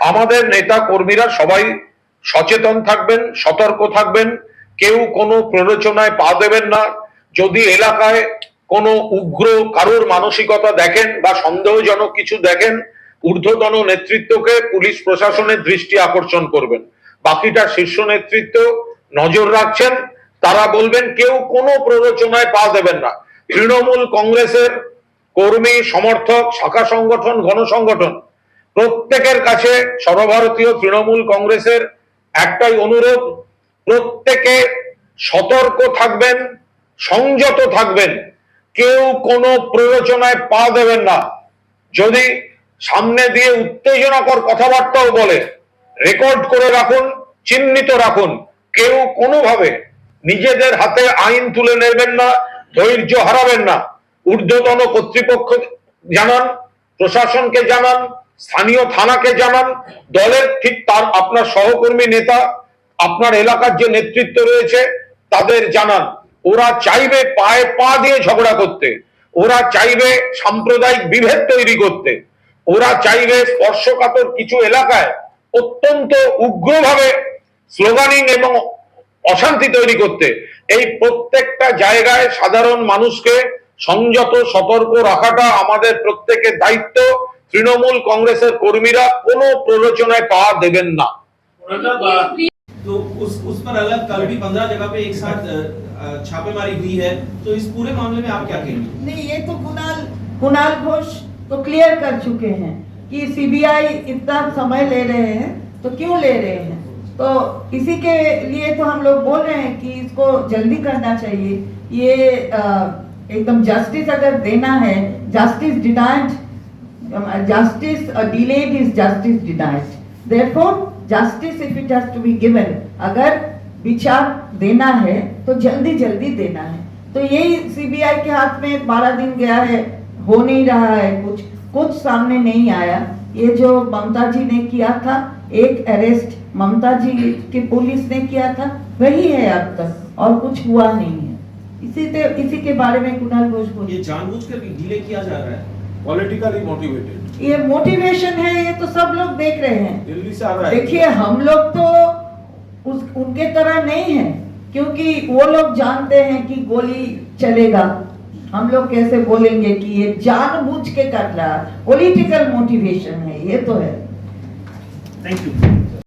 আমাদের নেতা কর্মীরা সবাই সচেতন থাকবেন, সতর্ক থাকবেন, কেউ কোনো প্ররোচনায় পা দেবেন না। যদি এলাকায় কোনো উগ্র কারোর মানসিকতা দেখেন বা সন্দেহজনক কিছু দেখেন, ঊর্ধ্বতন নেতৃত্বকে পুলিশ প্রশাসনের দৃষ্টি আকর্ষণ করবেন। বাকিটা শীর্ষ নেতৃত্ব নজর রাখছেন, তারা বলবেন কেউ কোনো প্ররোচনায় পা দেবেন না। তৃণমূল কংগ্রেসের কর্মী, সমর্থক, শাখা সংগঠন, গণসংগঠন প্রত্যেকের কাছে সর্বভারতীয় তৃণমূল কংগ্রেসের একটাই অনুরোধ, প্রত্যেকে সতর্ক থাকবেন, সংযত থাকবেন। কেউ কোনো প্ররোচনায় পা দেবেন না। যদি সামনে দিয়ে উত্তেজনাকর কথাবার্তাও বলে, রেকর্ড করে রাখুন, চিহ্নিত রাখুন। কেউ কোনোভাবে নিজেদের হাতে আইন তুলে নেবেন না, ধৈর্য হারাবেন না। ঊর্ধ্বতন কর্তৃপক্ষ জানান, প্রশাসনকে জানান স্থানীয় থানাকে জানান, দলের ঠিক তার আপনার সহকর্মী নেতা, আপনার এলাকার যে নেতৃত্ব রয়েছে, তাদের জানান। ওরা চাইবে পায়ে পা দিয়ে ঝগড়া করতে, ওরা চাইবে সাম্প্রদায়িক বিভেদ তৈরি করতে, ওরা চাইবে স্পর্শকাতর কিছু এলাকায় অত্যন্ত উগ্রভাবে স্লোগানিং এবং অশান্তি তৈরি করতে। এই প্রত্যেকটা জায়গায় সাধারণ মানুষকে সংযত, সতর্ক রাখাটা আমাদের প্রত্যেকের দায়িত্ব। তৃণমূল কংগ্রেসের কর্মীরা কোনো প্ররোচনায় পা দেবেন না तो उस उस पर अलग कल भी पंद्रह जगह पे एक साथ अ, अ, छापेमारी हुई है तो इस पूरे मामले में आप क्या कहेंगे नहीं ये तो कुणाल कुणाल घोष तो क्लियर कर चुके हैं कि सीबीआई इतना समय ले रहे हैं तो क्यों ले रहे हैं तो इसी के लिए तो हम लोग बोल रहे हैं कि इसको जल्दी करना चाहिए ये अ, एकदम जस्टिस अगर देना है justice denied justice uh, delayed is justice denied. Therefore justice if it has to be given अगर विचार देना है तो जल्दी जल्दी देना है। तो यही सीबीआई के हाथ में बारह दिन गया है हो नहीं रहा है कुछ। कुछ सामने नहीं आया। ये जो ममता जी ने किया था एक अरेस्ट ममता जी की पुलिस ने किया था वही है अब तक और कुछ हुआ नहीं है। इसी ते, इसी के बारे में कुणाल घोष बोले ये जानबूझकर डिले किया जा रहा है। पॉलिटिकली मोटिवेटेड ये मोटिवेशन है ये तो सब लोग देख रहे हैं। दिल्ली से आ रहा है। देखिए हम लोग तो उस उनके तरह नहीं है क्योंकि वो लोग जानते हैं कि गोली चलेगा। हम लोग कैसे बोलेंगे कि ये जानबूझ के कर रहा पॉलिटिकल मोटिवेशन है ये तो है। Thank you